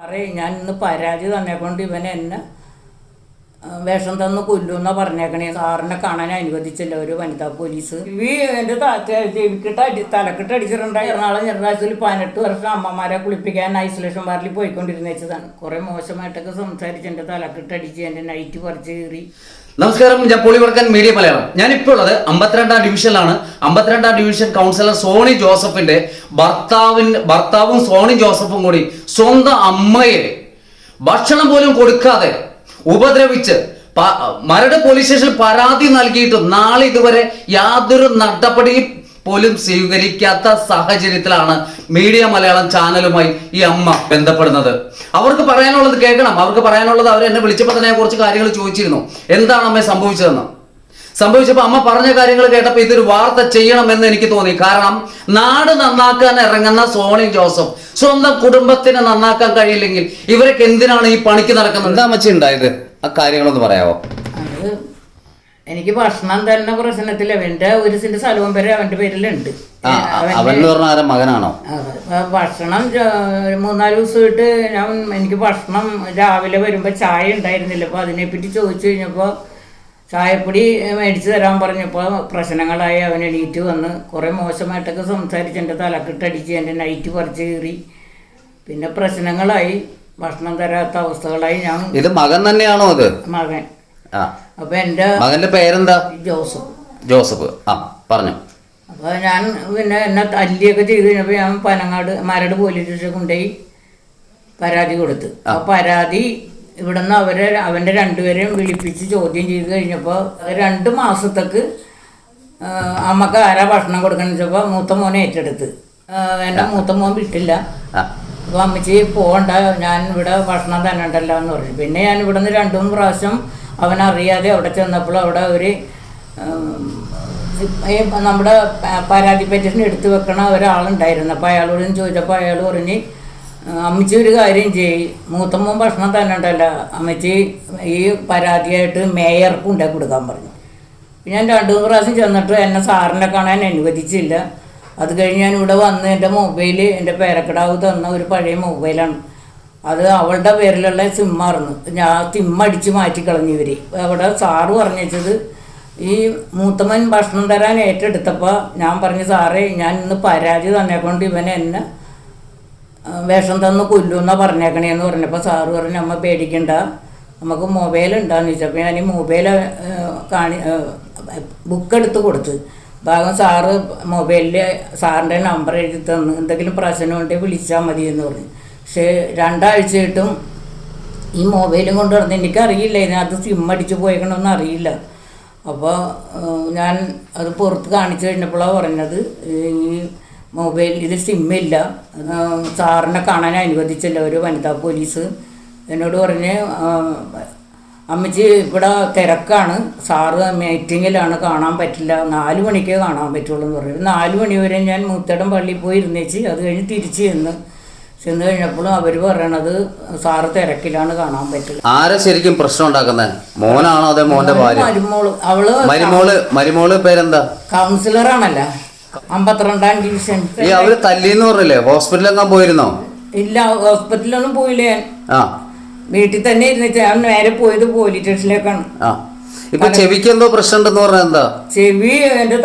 സാറേ ഞാൻ ഇന്ന് പരാതി തന്നേക്കൊണ്ട് ഇവൻ എന്നെ വേഷം തന്ന് കൊല്ലുന്ന പറഞ്ഞേക്കണേ. സാറിനെ കാണാൻ അനുവദിച്ചില്ല ഒരു വനിതാ പോലീസ്. ഈ എന്റെ ചെവിക്കിട്ട് അടി തലക്കിട്ട് അടിച്ചിട്ടുണ്ടായി എറണാകുളം ചെറുതാഴ്ചയിൽ പതിനെട്ട് വർഷം അമ്മമാരെ കുളിപ്പിക്കാൻ ഐസൊലേഷൻ വാർഡിൽ പോയിക്കൊണ്ടിരുന്നതാണ് കുറേ മോശമായിട്ടൊക്കെ സംസാരിച്ച് എന്റെ തലക്കിട്ട് അടിച്ച് എന്റെ നൈറ്റ് പറിച്ച് കീറി. നമസ്കാരം ഞാൻ പൊളിവർക്കൻ മീഡിയ മലയാളം. ഞാൻ ഉള്ളത് അമ്പത്തിരണ്ടാം ഡിവിഷനിലാണ്. അമ്പത്തിരണ്ടാം ഡിവിഷൻ കൗൺസിലർ സോണി ജോസഫിന്റെ ഭർത്താവിന് ഭർത്താവും സോണി ജോസഫും കൂടി സ്വന്തം അമ്മയെ ഭക്ഷണം പോലും കൊടുക്കാതെ ഉപദ്രവിച്ച് മരട് പോലീസ് സ്റ്റേഷനിൽ പരാതി നൽകിയിട്ടും നാളെ ഇതുവരെ യാതൊരു നടപടിയും പോലും സ്വീകരിക്കാത്ത സാഹചര്യത്തിലാണ് മീഡിയ മലയാളം ചാനലുമായി ഈ അമ്മ ബന്ധപ്പെടുന്നത്. അവർക്ക് പറയാനുള്ളത് കേൾക്കണം. അവർക്ക് പറയാനുള്ളത് അവർ എന്നെ വിളിച്ചപ്പോൾ തന്നെ കുറച്ച് കാര്യങ്ങൾ ചോദിച്ചിരുന്നു. എന്താണ് അമ്മ സംഭവിച്ചതെന്ന്? സംഭവിച്ചപ്പോൾ അമ്മ പറഞ്ഞ കാര്യങ്ങൾ കേട്ടപ്പോൾ ഇതൊരു വാർത്ത ചെയ്യണമെന്ന് എനിക്ക് തോന്നി. കാരണം നാട് നന്നാക്കാൻ ഇറങ്ങുന്ന സോണി ജോസഫ് സ്വന്തം കുടുംബത്തിനെ നന്നാക്കാൻ കഴിയില്ലെങ്കിൽ ഇവരൊക്കെ എന്തിനാണ് ഈ പണിക്ക് നടക്കുന്നത്? എന്താ അമ്മച്ചി ഉണ്ടായത്? ആ കാര്യങ്ങളൊന്ന് പറയാമോ അത് എനിക്ക് ഭക്ഷണം തന്നെ പ്രശ്നത്തിൽ അവന്റെ ഒരു സെന്റ് സ്ഥലവും വരെ അവന്റെ പേരിലുണ്ട് മകനാണോ. അപ്പൊ ഭക്ഷണം മൂന്നാൽ ദിവസമായിട്ട് ഞാൻ എനിക്ക് ഭക്ഷണം രാവിലെ വരുമ്പോ ചായ ഉണ്ടായിരുന്നില്ല. അപ്പോൾ അതിനെപ്പറ്റി ചോദിച്ചു കഴിഞ്ഞപ്പോ ചായപ്പൊടി മേടിച്ചു തരാൻ പറഞ്ഞപ്പോൾ പ്രശ്നങ്ങളായി അവൻ എണീറ്റ് വന്ന് കുറേ മോശമായിട്ടൊക്കെ സംസാരിച്ച് എന്റെ തലക്കിട്ടടിച്ച് എന്റെ നൈറ്റ് പറിച്ചു കീറി. പിന്നെ പ്രശ്നങ്ങളായി. ഭക്ഷണം തരാത്ത അവസ്ഥകളായി ഞാൻ ഇത് മകൻ തന്നെയാണോ അത്? മകൻ. മകന്റെ പേരെന്താ? ജോസഫ്. ജോസഫ്. ആ പറഞ്ഞു. അപ്പൊ ഞാൻ പിന്നെ എന്നെ തല്ലിയൊക്കെ ചെയ്ത് കഴിഞ്ഞപ്പോ ഞാൻ പനങ്ങാട് മരട് പോലീസ് സ്റ്റേഷൻ കൊണ്ടുപോയി പരാതി കൊടുത്തു. ആ. പരാതി ഇവിടുന്ന് അവരെ അവന്റെ രണ്ടുപേരെയും വിളിപ്പിച്ച് ചോദ്യം ചെയ്ത് കഴിഞ്ഞപ്പോൾ രണ്ട് മാസത്തേക്ക് അമ്മയ്ക്ക് ആരാ ഭക്ഷണം കൊടുക്കണം വെച്ചപ്പോൾ മൂത്ത മോനെ ഏറ്റെടുത്ത്. എന്റെ മൂത്ത മോൻ വിട്ടില്ല. അപ്പോൾ അമ്മച്ചി പോകണ്ട ഞാൻ ഇവിടെ ഭക്ഷണം തന്നെ ഉണ്ടല്ലോ എന്ന് പറഞ്ഞു. പിന്നെ ഞാൻ ഇവിടെ നിന്ന് രണ്ടു മൂന്ന് പ്രാവശ്യം അവനറിയാതെ അവിടെ ചെന്നപ്പോൾ അവിടെ ഒരു നമ്മുടെ പരാതി പെറ്റീഷൻ എടുത്തു വെക്കണ ഒരാളുണ്ടായിരുന്നു. അപ്പോൾ അയാളോട് ചോദിച്ചപ്പോൾ അയാൾ പറഞ്ഞ് "ആ, അമ്മച്ചി ഒരു കാര്യം ചെയ്യും. മൂത്തമ്മ ഭക്ഷണം തന്നെ ഉണ്ടല്ലോ. അമ്മച്ചി ഈ പരാതിയായിട്ട് മേയർക്ക് ഉണ്ടാക്കി കൊടുക്കാൻ പറഞ്ഞു. ഞാൻ രണ്ടു മൂന്ന് പ്രാവശ്യം ചെന്നിട്ട് എന്നെ സാറിനെ കാണാൻ അനുവദിച്ചില്ല. അത് കഴിഞ്ഞ് ഞാൻ ഇവിടെ വന്ന് എന്റെ മൊബൈൽ എന്റെ പേരക്കിടാവ് തന്ന ഒരു പഴയ മൊബൈലാണ്. അത് അവളുടെ പേരിലുള്ള സിമ്മായിരുന്നു. ഞാൻ സിം അടിച്ച് മാറ്റി കളഞ്ഞു ഇവർ അവിടെ സാറ് പറഞ്ഞത് ഈ മൂത്തമ്മൻ ഭക്ഷണം തരാൻ ഏറ്റെടുത്തപ്പോൾ ഞാൻ പറഞ്ഞു സാറേ ഞാൻ ഇന്ന് പരാതി തന്നേക്കൊണ്ട് ഇവൻ എന്നെ വേഷം തന്ന് കൊല്ലുമെന്നാ പറഞ്ഞേക്കണേന്ന് പറഞ്ഞപ്പോൾ സാറ് പറഞ്ഞു അമ്മ പേടിക്കണ്ട നമുക്ക് മൊബൈൽ ഉണ്ടാന്ന് ചോദിച്ചപ്പോൾ ഞാൻ ഈ മൊബൈൽ കാണി ബുക്ക് എടുത്ത് കൊടുത്ത്. ഭാഗം സാറ് മൊബൈലിൽ സാറിന്റെ നമ്പർ എഴുതി തന്ന് എന്തെങ്കിലും പ്രശ്നമുണ്ടെങ്കിൽ വിളിച്ചാൽ മതി എന്ന് പറഞ്ഞു. പക്ഷേ രണ്ടാഴ്ചയായിട്ടും ഈ മൊബൈലും കൊണ്ട് നടന്ന് എനിക്കറിയില്ല. ഇതിനകത്ത് സിം അടിച്ച് പോയേക്കണമെന്ന് അറിയില്ല. അപ്പോൾ ഞാൻ അത് പുറത്ത് കാണിച്ചു കഴിഞ്ഞപ്പോഴാണ് പറഞ്ഞത് ഈ മൊബൈൽ ഇത് സിമ്മില്ല സാറിനെ കാണാൻ അനുവദിച്ചില്ല. ഒരു വനിതാ പോലീസ് എന്നോട് പറഞ്ഞ് അമ്മച്ചി ഇവിടെ തിരക്കാണ്. സാറ് മീറ്റിങ്ങിലാണ്. കാണാൻ പറ്റില്ല. നാല് മണിക്കേ കാണാൻ പറ്റുള്ളൂ എന്ന് പറഞ്ഞു. നാല് മണി വരെ ഞാൻ മൂത്തടം പള്ളിയിൽ പോയി ഇരുന്നേച്ച് അത് കഴിഞ്ഞ് തിരിച്ച് ചെന്ന് ചെന്ന് കഴിഞ്ഞപ്പോഴും അവർ പറയണത് സാറ് തിരക്കിലാണ് കാണാൻ പറ്റില്ല. ആരെ ശരിക്കും പ്രശ്നം ഉണ്ടാക്കുന്നത് മോനാണോ അതെ മോന്റെ ഭാര്യ? മരുമോൾ. അവൾ മരുമോൾ മരുമോൾ പേരെന്താ? കൗൺസിലറാണല്ല. അമ്പത്തിരണ്ടാം ഡിവിഷൻ ഈ അവർ തല്ലിന്ന് പറഞ്ഞില്ലേ? ഹോസ്പിറ്റലിലെങ്ങാൻ പോയിരുന്നോ? ഇല്ല ഹോസ്പിറ്റലൊന്നും പോയില്ലേ ആ. വീട്ടിൽ തന്നെ ഇരുന്നിട്ട് ഞാൻ നേരെ പോയത് പോലീസ് സ്റ്റേഷനിലേക്കാണ്. ആ. ഇപ്പൊ ചെവിക്ക് എന്തോ പ്രശ്നം ഉണ്ടെന്ന് പറഞ്ഞ എന്താ? ചെവി എന്റെ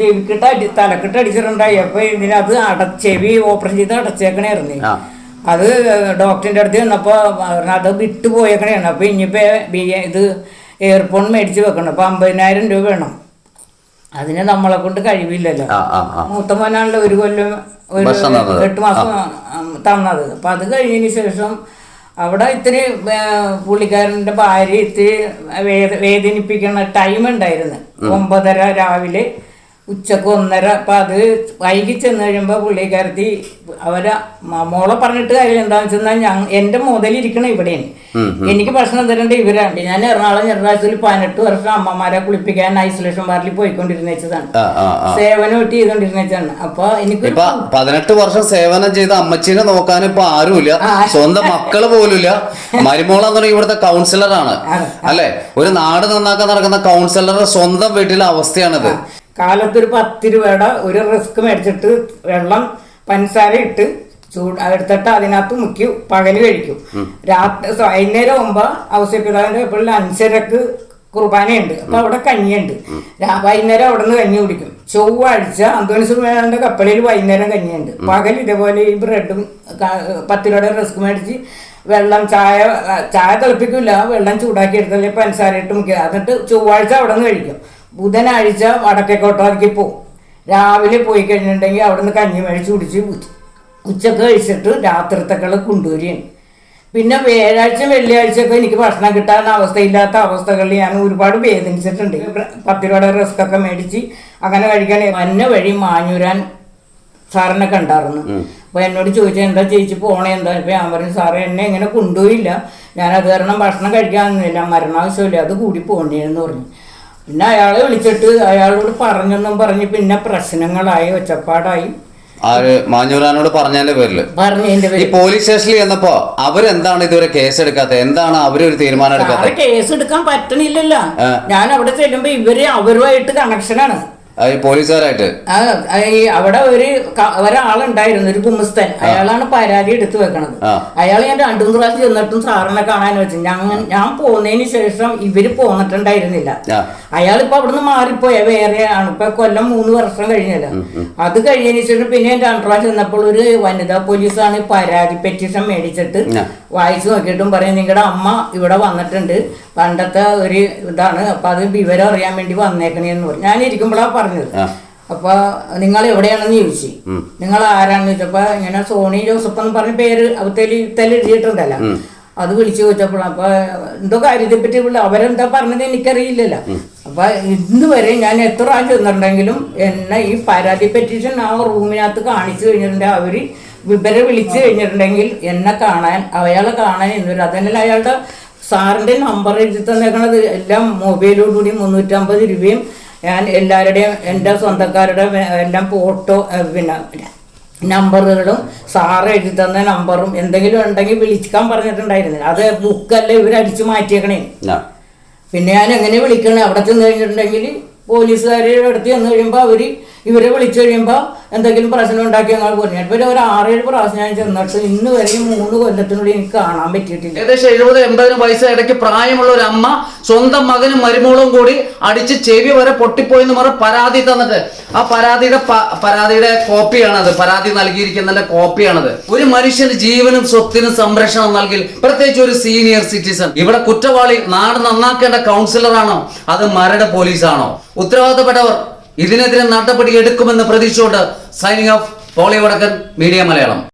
ചെവിക്കിട്ട് അടി തലക്കിട്ട് അടിച്ചിട്ടുണ്ടായി. അപ്പൊ ഇതിനത് അട ചെവി ഓപ്പറേഷൻ ചെയ്ത് അടച്ചേക്കണായിരുന്നു. ആ. അത് ഡോക്ടറിന്റെ അടുത്ത് ചെന്നപ്പോ അത് വിട്ടു പോയേക്കണേണ് അപ്പൊ ഇനിയിപ്പോ ബി ഇത് എയർഫോൺ മേടിച്ച് വെക്കണം. അപ്പൊ അമ്പതിനായിരം രൂപ വേണം. അതിന് നമ്മളെ കൊണ്ട് കഴിവില്ലല്ലോ. മൂത്ത മോനാണല്ലോ ഒരു കൊല്ലം ഒരു എട്ട് മാസം തന്നത്. അപ്പൊ അത് കഴിഞ്ഞതിന് ശേഷം അവിടെ ഇത്തിരി പുള്ളിക്കാരന്റെ ഭാര്യ ഇത്തിരി വേദ വേദനിപ്പിക്കുന്ന ടൈം ഉണ്ടായിരുന്നു. ഒമ്പതര രാവിലെ. ഉച്ചയ്ക്ക് ഒന്നര അപ്പം അത് വൈകി ചെന്ന് കഴിയുമ്പോൾ പുള്ളി കരുതി അവരെ മോളെ പറഞ്ഞിട്ട് കാര്യം എന്താണെന്ന് വെച്ചാൽ ഞാൻ എന്റെ മുതലിരിക്കണം ഇവിടെയാണ്. എനിക്ക് ഭക്ഷണം തരേണ്ട ഇവരാണ്ട് ഞാൻ എറണാകുളം ചെറുതാഴ്ചയിൽ പതിനെട്ട് വർഷം അമ്മമാരെ കുളിപ്പിക്കാൻ ഐസൊലേഷൻ വാർഡിൽ പോയിക്കൊണ്ടിരുന്ന വെച്ചതാണ്. സേവനം ഒട്ടി ചെയ്തോണ്ടിരുന്ന വെച്ചാണ് അപ്പൊ എനിക്ക് പതിനെട്ട് വർഷം സേവനം ചെയ്ത അമ്മച്ചീനെ നോക്കാൻ ഇപ്പൊ ആരുമില്ല. സ്വന്തം മക്കൾ പോലുമില്ല. മരുമോളെന്ന് പറഞ്ഞാൽ ഇവിടുത്തെ കൗൺസിലറാണ്. അല്ലെ? ഒരു നാട് നന്നാക്കാൻ നടക്കുന്ന കൗൺസിലറുടെ സ്വന്തം വീട്ടിലെ അവസ്ഥയാണിത്. കാലത്തൊരു പത്ത് രൂപയുടെ ഒരു റിസ്ക് മേടിച്ചിട്ട് വെള്ളം പഞ്ചസാര ഇട്ട് ചൂട് എടുത്തിട്ട് അതിനകത്ത് മുക്കി പകൽ കഴിക്കും. രാത്രി വൈകുന്നേരം ആകുമ്പോ ഔസപിതാവിന്റെ എപ്പോഴും അഞ്ചരക്ക് കുർബാനയുണ്ട്. അപ്പൊ അവിടെ കഞ്ഞിയുണ്ട്. വൈകുന്നേരം അവിടെ നിന്ന് കഞ്ഞി കുടിക്കും. ചൊവ്വാഴ്ച അന്തോണിസുമേന്റെ കപ്പലിൽ വൈകുന്നേരം കഞ്ഞിയുണ്ട്. പകൽ ഇതേപോലെ ഈ ബ്രെഡും പത്തിലൂടെ പത്ത് റിസ്ക് മേടിച്ച് വെള്ളം ചായ ചായ തിളപ്പിക്കില്ല. വെള്ളം ചൂടാക്കി എടുത്തല്ലേ പഞ്ചസാര ഇട്ട് മുക്കി. എന്നിട്ട് ചൊവ്വാഴ്ച അവിടെ നിന്ന് കഴിക്കും. ബുധനാഴ്ച വടക്കേക്കോട്ടേക്ക് പോകും രാവിലെ പോയി കഴിഞ്ഞിട്ടുണ്ടെങ്കിൽ അവിടെ നിന്ന് കഞ്ഞി മേടിച്ച് കുടിച്ച് ഉച്ച- ഉച്ചയ്ക്ക് കഴിച്ചിട്ട് രാത്രിത്തേക്കുള്ള കൊണ്ടുവരികയാണ് പിന്നെ വ്യാഴാഴ്ച വെള്ളിയാഴ്ചയൊക്കെ എനിക്ക് ഭക്ഷണം കിട്ടാൻ അവസ്ഥയില്ലാത്ത അവസ്ഥകളിൽ ഞാൻ ഒരുപാട് വേദനിച്ചിട്ടുണ്ട്. പത്ത് രൂപയുടെ റിസ്ക് ഒക്കെ മേടിച്ച് അങ്ങനെ കഴിക്കാൻ മഞ്ഞ വഴി മാഞ്ഞൂരാൻ സാറിനെ കണ്ടായിരുന്നു. അപ്പോൾ എന്നോട് ചോദിച്ചു എന്താ ചേച്ചി പോണേ? എന്താ? ഇപ്പൊ ഞാൻ പറഞ്ഞു സാറേ എന്നെ ഇങ്ങനെ കൊണ്ടുപോയില്ല. ഞാൻ അത് കാരണം ഭക്ഷണം കഴിക്കാനൊന്നുമില്ല. മരണാവശ്യമില്ല. അത് കൂടി പോണേന്ന് പറഞ്ഞു. പിന്നെ അയാളെ വിളിച്ചിട്ട് അയാളോട് പറഞ്ഞെന്നും പറഞ്ഞ് പിന്നെ പ്രശ്നങ്ങളായി ഒച്ചപ്പാടായി. ആര്? മാഞ്ഞൂരാനോട് പറഞ്ഞതിന്റെ പേരിൽ. പറഞ്ഞതിന്റെ ഈ പേര് പോലീസ് സ്റ്റേഷനിൽ ചെന്നപ്പോ അവരെന്താണ് ഇതുവരെ കേസ് എടുക്കാത്തത് എന്താണ് അവരൊരു തീരുമാനം എടുക്കാത്തത് കേസ് എടുക്കാൻ പറ്റണില്ലല്ലോ. ആ. ഞാൻ അവിടെ ചെല്ലുമ്പോ ഇവർ അവരുമായിട്ട് കണക്ഷനാണ് പോലീസുകാരായിട്ട്. ഈ അവിടെ ഒരു ഒരാളുണ്ടായിരുന്നു ഒരു കുമ്മസ്ഥൻ അയാളാണ് പരാതി എടുത്തു വെക്കണത്. അയാൾ ഞാൻ രണ്ടു മൂന്ന് പ്രാവശ്യം ചെന്നിട്ടും സാറിനെ കാണാൻ വെച്ചു. ഞാൻ ഞാൻ പോന്നതിന് ശേഷം ഇവർ പോന്നിട്ടുണ്ടായിരുന്നില്ല. അയാളിപ്പൊ അവിടുന്ന് മാറിപ്പോയ വേറെ ആണ്. ഇപ്പൊ കൊല്ലം മൂന്ന് വർഷം കഴിഞ്ഞല്ലോ. അത് കഴിഞ്ഞതിന് ശേഷം പിന്നെ ഞാൻ രണ്ടു പ്രാവശ്യം ചെന്നപ്പോൾ ഒരു വനിതാ പോലീസാണ് പരാതി പെറ്റീഷൻ മേടിച്ചിട്ട് വായിച്ചു നോക്കിയിട്ടും പറയും നിങ്ങളുടെ അമ്മ ഇവിടെ വന്നിട്ടുണ്ട്. പണ്ടത്തെ ഒരു ഇതാണ്. അപ്പൊ അത് വിവരം അറിയാൻ വേണ്ടി വന്നേക്കണേന്ന് പറഞ്ഞു. ഞാൻ ഇരിക്കുമ്പോഴാണ് പറഞ്ഞത്. അപ്പൊ നിങ്ങൾ എവിടെയാണെന്ന് ചോദിച്ചു. നിങ്ങൾ ആരാണെന്ന് ചോദിച്ചപ്പോ ഇങ്ങനെ സോണി ജോസഫ് എന്ന് പറഞ്ഞ പേര് അവത്തേൽ ഇത്തൽ എഴുതിയിട്ടുണ്ടല്ലോ. അത് വിളിച്ചു ചോദിച്ചപ്പോൾ അപ്പൊ എന്തോ കാര്യത്തെ പറ്റി വിളി അവരെന്താ പറഞ്ഞത് എനിക്കറിയില്ലല്ലോ. അപ്പൊ ഇന്ന് വരെ ഞാൻ എത്ര പ്രാവശ്യം ചെന്നിട്ടുണ്ടെങ്കിലും എന്നെ ഈ പരാതി പെറ്റീഷൻ ആ റൂമിനകത്ത് കാണിച്ചു കഴിഞ്ഞിട്ടുണ്ടെങ്കിൽ അവർ ഇവരെ വിളിച്ചു കഴിഞ്ഞിട്ടുണ്ടെങ്കിൽ എന്നെ കാണാൻ അയാളെ കാണാൻ എന്നൊരു അതന്നെ അയാളുടെ സാറിന്റെ നമ്പർ എഴുതി തന്നേക്കണത്. എല്ലാം മൊബൈലോടുകൂടി മുന്നൂറ്റമ്പത് രൂപയും ഞാൻ എല്ലാവരുടെയും എന്റെ സ്വന്തക്കാരുടെ എല്ലാം ഫോട്ടോ പിന്നെ നമ്പറുകളും സാറ് എഴുതി തന്ന നമ്പറും എന്തെങ്കിലും ഉണ്ടെങ്കിൽ വിളിക്കാൻ പറഞ്ഞിട്ടുണ്ടായിരുന്നില്ല. അത് ബുക്കല്ല ഇവർ അടിച്ചു മാറ്റിയേക്കണേ. പിന്നെ ഞാൻ എങ്ങനെ വിളിക്കണേ? അവിടെ ചെന്ന് കഴിഞ്ഞിട്ടുണ്ടെങ്കിൽ പോലീസുകാരുടെ അടുത്ത് ചെന്ന് കഴിയുമ്പോൾ അവർ ഇവരെ വിളിച്ചു കഴിയുമ്പോൾ എന്തെങ്കിലും പ്രശ്നം ഉണ്ടാക്കി ഞങ്ങൾ പറഞ്ഞു ഇപ്പോൾ ഒരു ആറേഴ് പ്രാവശ്യം ഞാൻ ചെന്നിട്ട് ഇന്ന് വരെയും മൂന്ന് കൊല്ലത്തിനുള്ളിൽ എനിക്ക് കാണാൻ പറ്റിയിട്ടില്ല. ഏകദേശം എഴുപത് എൺപതിന് വയസ്സ് ഇടയ്ക്ക് പ്രായമുള്ള ഒരു അമ്മ സ്വന്തം മകനും മരുമോളും കൂടി അടിച്ച് ചെവി വരെ പൊട്ടിപ്പോയെന്ന് പറഞ്ഞ പരാതി തന്നിട്ട്. ആ പരാതിയുടെ പരാതിയുടെ കോപ്പിയാണത്. പരാതി നൽകിയിരിക്കുന്നതിന്റെ കോപ്പിയാണത്. ഒരു മനുഷ്യന് ജീവനും സ്വത്തിനും സംരക്ഷണം നൽകി പ്രത്യേകിച്ച് ഒരു സീനിയർ സിറ്റിസൺ. ഇവിടെ കുറ്റവാളി നാട് നന്നാക്കേണ്ട കൗൺസിലറാണോ അത് മരട് പോലീസാണോ? ഉത്തരവാദിത്തപ്പെട്ടവർ ഇതിനെതിരെ നടപടി എടുക്കുമെന്ന് പ്രതീക്ഷയോട് signing off Poly Vadakkan media Malayalam.